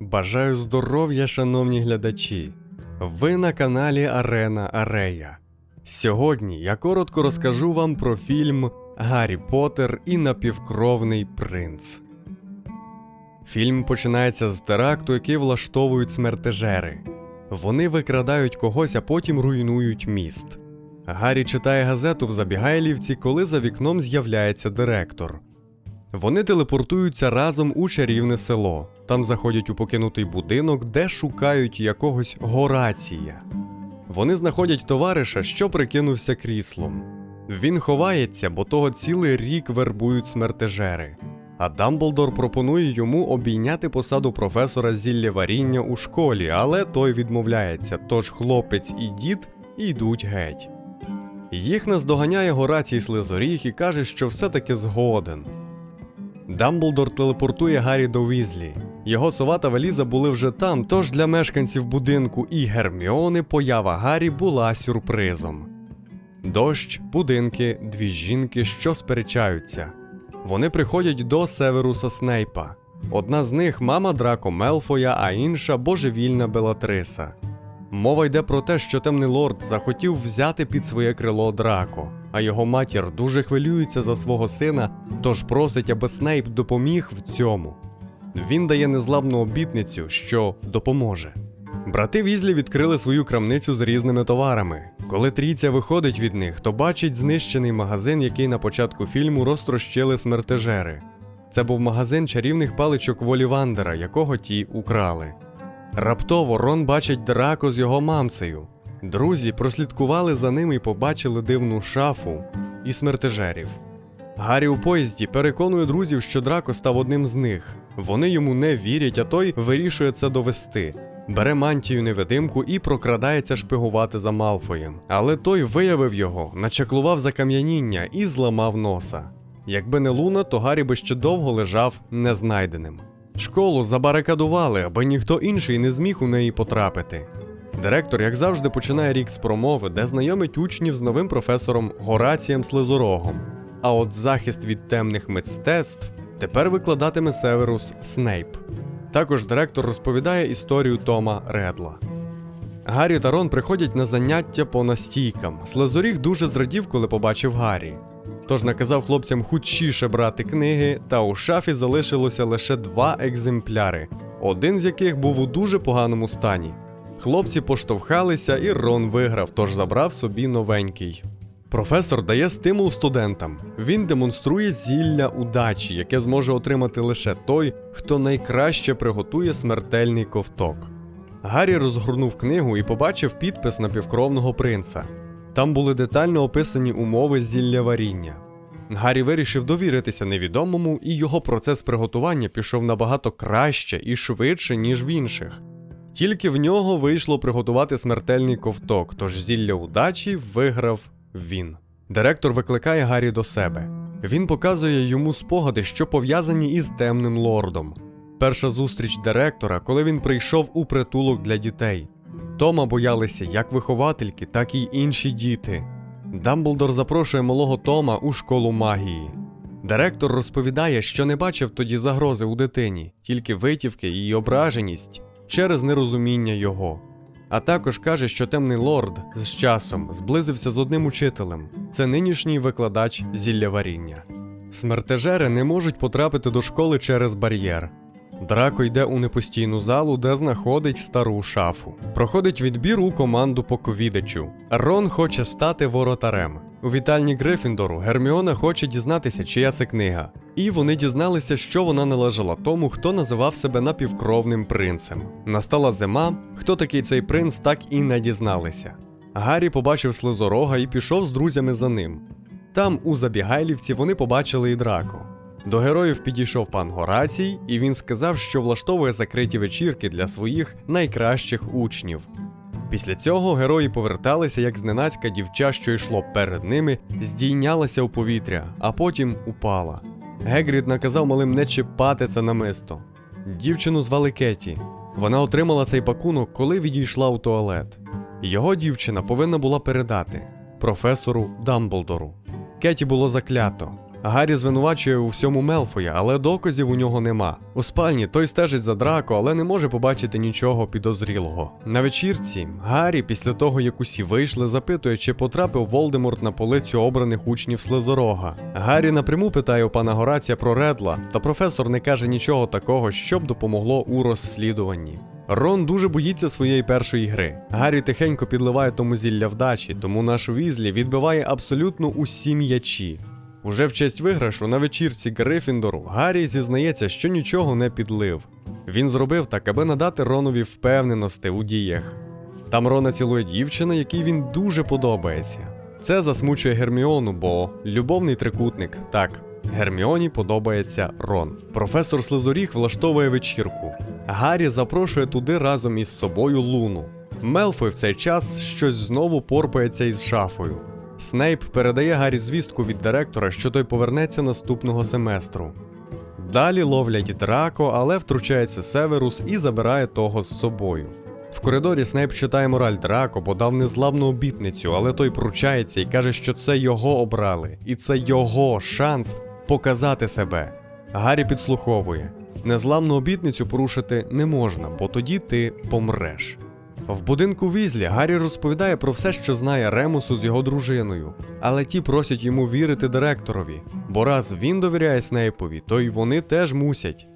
Бажаю здоров'я, шановні глядачі. Ви на каналі Арена Арея. Сьогодні я коротко розкажу вам про фільм Гаррі Поттер і напівкровний принц. Фільм починається з теракту, який влаштовують смертежери. Вони викрадають когось, а потім руйнують міст. Гаррі читає газету в Забігайлівці, коли за вікном з'являється директор. Вони телепортуються разом у чарівне село. Там заходять у покинутий будинок, де шукають якогось Горація. Вони знаходять товариша, що прикинувся кріслом. Він ховається, бо того цілий рік вербують смертежери. А Дамблдор пропонує йому обійняти посаду професора зілля варіння у школі, але той відмовляється, тож хлопець і дід йдуть геть. Їх наздоганяє Горацій Слизоріг і каже, що все-таки згоден. Дамблдор телепортує Гаррі до Візлі. Його сова та валіза були вже там, тож для мешканців будинку і Герміони поява Гаррі була сюрпризом. Дощ, будинки, дві жінки, що сперечаються. Вони приходять до Северуса Снейпа. Одна з них мама Драко Мелфоя, а інша божевільна Белатриса. Мова йде про те, що темний лорд захотів взяти під своє крило Драко, а його матір дуже хвилюється за свого сина, тож просить, аби Снейп допоміг в цьому. Він дає незламну обітницю, що допоможе. Брати Візлі відкрили свою крамницю з різними товарами. Коли трійця виходить від них, то бачить знищений магазин, який на початку фільму розтрощили смертежери. Це був магазин чарівних паличок Волівандера, якого ті украли. Раптово Рон бачить драко з його мамцею. Друзі прослідкували за ним і побачили дивну шафу і смертежерів. Гаррі у поїзді переконує друзів, що Драко став одним з них. Вони йому не вірять, а той вирішує це довести. Бере мантію невидимку і прокрадається шпигувати за Малфоєм. Але той виявив його, начаклував закам'яніння і зламав носа. Якби не Луна, то Гаррі би ще довго лежав незнайденим. Школу забарикадували, аби ніхто інший не зміг у неї потрапити. Директор, як завжди, починає рік з промови, де знайомить учнів з новим професором Горацієм Слизорогом. А от захист від темних мистецтв тепер викладатиме Северус Снейп. Також директор розповідає історію Тома Редла. Гаррі та Рон приходять на заняття по настійкам. Слизоріг дуже зрадів, коли побачив Гаррі. Тож наказав хлопцям хутчіше брати книги, та у шафі залишилося лише два екземпляри, один з яких був у дуже поганому стані. Хлопці поштовхалися, і Рон виграв, тож забрав собі новенький. Професор дає стимул студентам. Він демонструє зілля удачі, яке зможе отримати лише той, хто найкраще приготує смертельний ковток. Гаррі розгорнув книгу і побачив підпис напівкровного принца. Там були детально описані умови зілля варіння. Гаррі вирішив довіритися невідомому, і його процес приготування пішов набагато краще і швидше, ніж в інших. Тільки в нього вийшло приготувати смертельний ковток, тож зілля удачі виграв він. Директор викликає Гаррі до себе. Він показує йому спогади, що пов'язані із темним лордом. Перша зустріч директора, коли він прийшов у притулок для дітей. Тома боялися як виховательки, так і інші діти. Дамблдор запрошує малого Тома у школу магії. Директор розповідає, що не бачив тоді загрози у дитині, тільки витівки і ображеність через нерозуміння його. А також каже, що темний лорд з часом зблизився з одним учителем. Це нинішній викладач зілля варіння. Смертежери не можуть потрапити до школи через бар'єр. Драко йде у непостійну залу, де знаходить стару шафу. Проходить відбір у команду по ковідачу. Рон хоче стати воротарем. У вітальні Грифіндору Герміона хоче дізнатися, чия це книга. І вони дізналися, що вона належала тому, хто називав себе напівкровним принцем. Настала зима, хто такий цей принц, так і не дізналися. Гаррі побачив слизорога і пішов з друзями за ним. Там, у Забігайлівці, вони побачили і драко. До героїв підійшов пан Горацій, і він сказав, що влаштовує закриті вечірки для своїх найкращих учнів. Після цього герої поверталися, як зненацька дівча, що йшло перед ними, здійнялася у повітря, а потім упала. Гегрід наказав малим не чіпати це намисто. Дівчину звали Кеті. Вона отримала цей пакунок, коли відійшла у туалет. Його дівчина повинна була передати професору Дамблдору. Кеті було заклято. Гаррі звинувачує у всьому Мелфоя, але доказів у нього нема. У спальні той стежить за Драко, але не може побачити нічого підозрілого. На вечірці Гаррі, після того як усі вийшли, запитує, чи потрапив Волдеморт на полицю обраних учнів Слизорога. Гаррі напряму питає у пана Горація про Редла, та професор не каже нічого такого, що б допомогло у розслідуванні. Рон дуже боїться своєї першої гри. Гаррі тихенько підливає тому зілля вдачі, тому наш Візлі відбиває абсолютно усі м'ячі. Уже в честь виграшу на вечірці Грифіндору Гаррі зізнається, що нічого не підлив. Він зробив так, аби надати Ронові впевненості у діях. Там Рона цілує дівчина, якій він дуже подобається. Це засмучує Герміону, бо любовний трикутник. Так, Герміоні подобається Рон. Професор Слизоріг влаштовує вечірку. Гаррі запрошує туди разом із собою Луну. Мелфой в цей час щось знову порпається із шафою. Снейп передає Гаррі звістку від директора, що той повернеться наступного семестру. Далі ловлять Драко, але втручається Северус і забирає того з собою. В коридорі Снейп читає мораль Драко, бо дав незламну обітницю, але той пручається і каже, що це його обрали, і це його шанс показати себе. Гаррі підслуховує: незламну обітницю порушити не можна, бо тоді ти помреш. В будинку Візлі Гаррі розповідає про все, що знає Ремусу з його дружиною, але ті просять йому вірити директорові, бо раз він довіряє Снейпові, то й вони теж мусять.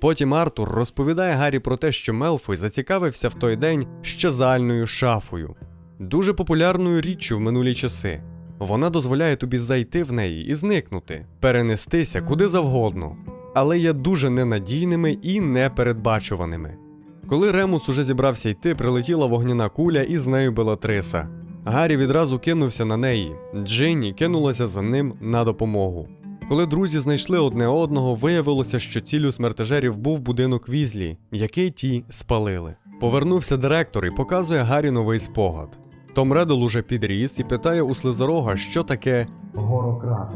Потім Артур розповідає Гаррі про те, що Мелфой зацікавився в той день щезальною шафою, дуже популярною річчю в минулі часи. Вона дозволяє тобі зайти в неї і зникнути, перенестися куди завгодно, але є дуже ненадійними і непередбачуваними. Коли Ремус уже зібрався йти, прилетіла вогняна куля і з нею Белатриса. Гаррі відразу кинувся на неї. Джинні кинулася за ним на допомогу. Коли друзі знайшли одне одного, виявилося, що ціллю смертежерів був будинок Візлі, який ті спалили. Повернувся директор і показує Гаррі новий спогад. Том Реддл уже підріс і питає у Слизорога, що таке Горократ.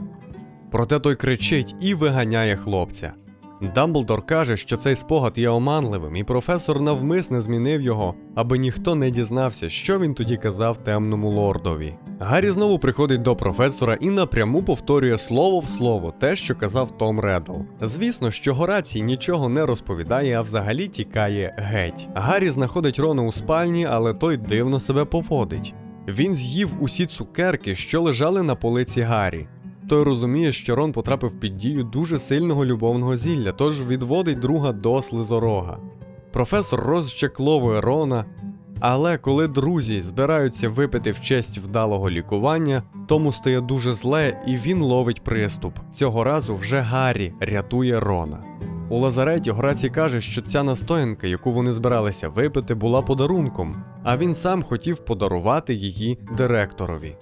Проте той кричить і виганяє хлопця. Дамблдор каже, що цей спогад є оманливим, і професор навмисне змінив його, аби ніхто не дізнався, що він тоді казав темному лордові. Гаррі знову приходить до професора і напряму повторює слово в слово те, що казав Том Реддл. Звісно, що Горацій нічого не розповідає, а взагалі тікає геть. Гаррі знаходить Рона у спальні, але той дивно себе поводить. Він з'їв усі цукерки, що лежали на полиці Гаррі. Той розуміє, що Рон потрапив під дію дуже сильного любовного зілля, тож відводить друга до слизорога. Професор розчекловує Рона, але коли друзі збираються випити в честь вдалого лікування, тому стає дуже зле і він ловить приступ. Цього разу вже Гаррі рятує Рона. У лазареті Горацій каже, що ця настоянка, яку вони збиралися випити, була подарунком, а він сам хотів подарувати її директорові.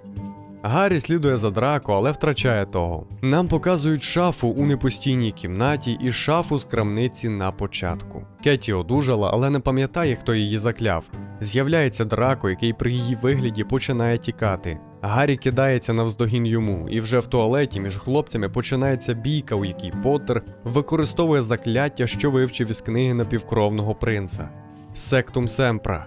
Гаррі слідує за Драко, але втрачає того. Нам показують шафу у непостійній кімнаті і шафу з крамниці на початку. Кеті одужала, але не пам'ятає, хто її закляв. З'являється Драко, який при її вигляді починає тікати. Гаррі кидається навздогін йому, і вже в туалеті між хлопцями починається бійка, у якій Поттер використовує закляття, що вивчив із книги напівкровного принца. Сектум Семпра.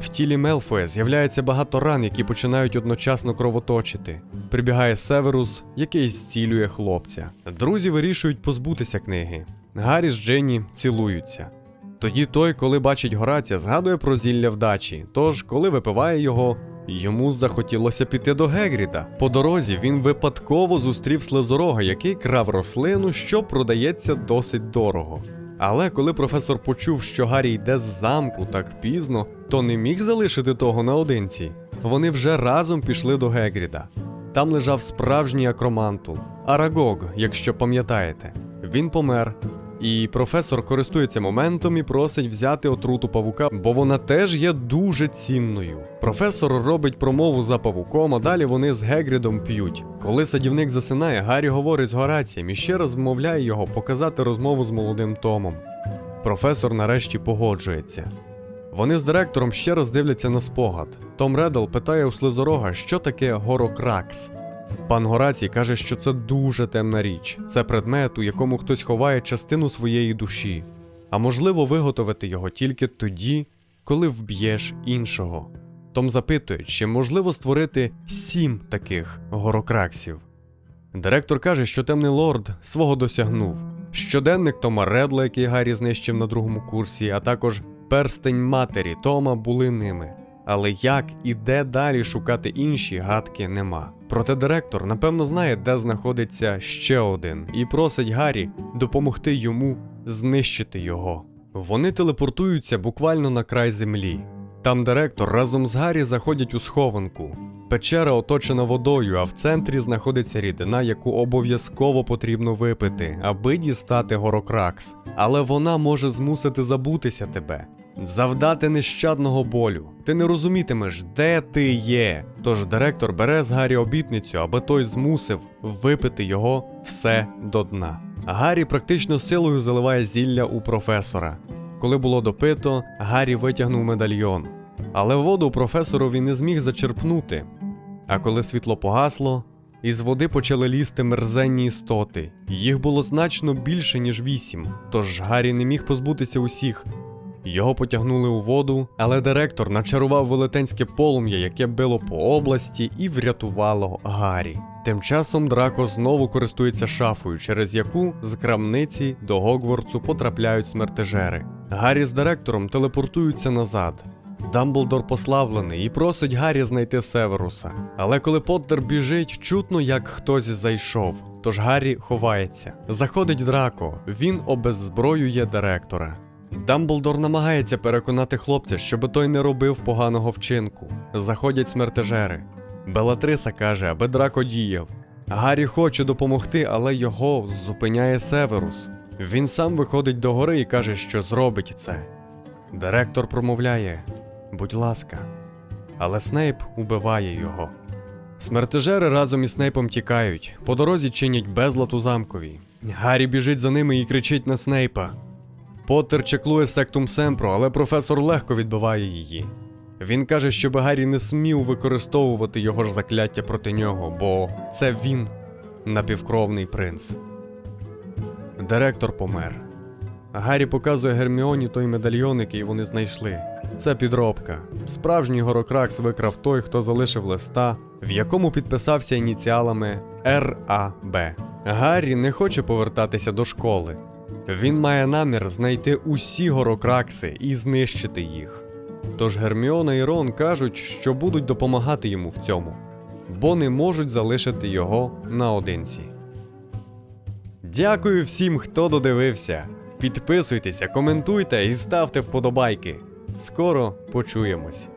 В тілі Мелфоя з'являється багато ран, які починають одночасно кровоточити. Прибігає Северус, який зцілює хлопця. Друзі вирішують позбутися книги. Гаррі з Дженні цілуються. Тоді той, коли бачить Горація, згадує про зілля вдачі. Тож, коли випиває його, йому захотілося піти до Гегріда. По дорозі він випадково зустрів слезорога, який крав рослину, що продається досить дорого. Але коли професор почув, що Гаррі йде з замку так пізно, то не міг залишити того наодинці. Вони вже разом пішли до Гегріда. Там лежав справжній акромантул, Арагог, якщо пам'ятаєте. Він помер. І професор користується моментом і просить взяти отруту павука, бо вона теж є дуже цінною. Професор робить промову за павуком, а далі вони з Гегрідом п'ють. Коли садівник засинає, Гаррі говорить з Горацієм і ще раз вмовляє його показати розмову з молодим Томом. Професор нарешті погоджується. Вони з директором ще раз дивляться на спогад. Том Реддл питає у слизорога, що таке горокракс. Пан Горацій каже, що це дуже темна річ. Це предмет, у якому хтось ховає частину своєї душі. А можливо, виготовити його тільки тоді, коли вб'єш іншого. Том запитує, чи можливо створити сім таких горокраксів. Директор каже, що темний лорд свого досягнув. Щоденник Тома Редла, який Гаррі знищив на другому курсі, а також перстень матері Тома були ними. Але як і де далі шукати інші гадки нема. Проте директор, напевно, знає, де знаходиться ще один, і просить Гаррі допомогти йому знищити його. Вони телепортуються буквально на край землі. Там директор разом з Гаррі заходять у схованку. Печера оточена водою, а в центрі знаходиться рідина, яку обов'язково потрібно випити, аби дістати горокракс. Але вона може змусити забутися тебе, завдати нещадного болю. Ти не розумітимеш, де ти є. Тож директор бере з Гаррі обітницю, аби той змусив випити його все до дна. Гаррі практично силою заливає зілля у професора. Коли було допито, Гаррі витягнув медальйон. Але воду професорові не зміг зачерпнути. А коли світло погасло, із води почали лізти мерзенні істоти. Їх було значно більше, ніж вісім, тож Гаррі не міг позбутися усіх. Його потягнули у воду, але директор начарував велетенське полум'я, яке било по області і врятувало Гаррі. Тим часом Драко знову користується шафою, через яку з крамниці до Гогвартсу потрапляють смертежери. Гаррі з директором телепортуються назад. Дамблдор послаблений і просить Гаррі знайти Северуса. Але коли Поттер біжить, чутно, як хтось зайшов. Тож Гаррі ховається. Заходить Драко, він обеззброює директора. Дамблдор намагається переконати хлопця, щоб той не робив поганого вчинку. Заходять смертежери. Белатриса каже, аби Драко діяв. Гаррі хоче допомогти, але його зупиняє Северус. Він сам виходить до гори і каже, що зробить це. Директор промовляє: будь ласка. Але Снейп убиває його. Смертежери разом із Снейпом тікають, по дорозі чинять безлад у замкові. Гаррі біжить за ними і кричить на Снейпа. Поттер чеклує сектум Семпро, але професор легко відбиває її. Він каже, щоб Гаррі не смів використовувати його ж закляття проти нього, бо це він напівкровний принц. Директор помер. Гаррі показує Герміоні той медальйон, який вони знайшли. Це підробка. Справжній горокракс викрав той, хто залишив листа, в якому підписався ініціалами РАБ. Гаррі не хоче повертатися до школи. Він має намір знайти усі горокракси і знищити їх. Тож Герміона і Рон кажуть, що будуть допомагати йому в цьому, бо не можуть залишити його наодинці. Дякую всім, хто додивився. Підписуйтеся, коментуйте і ставте вподобайки. Скоро почуємось.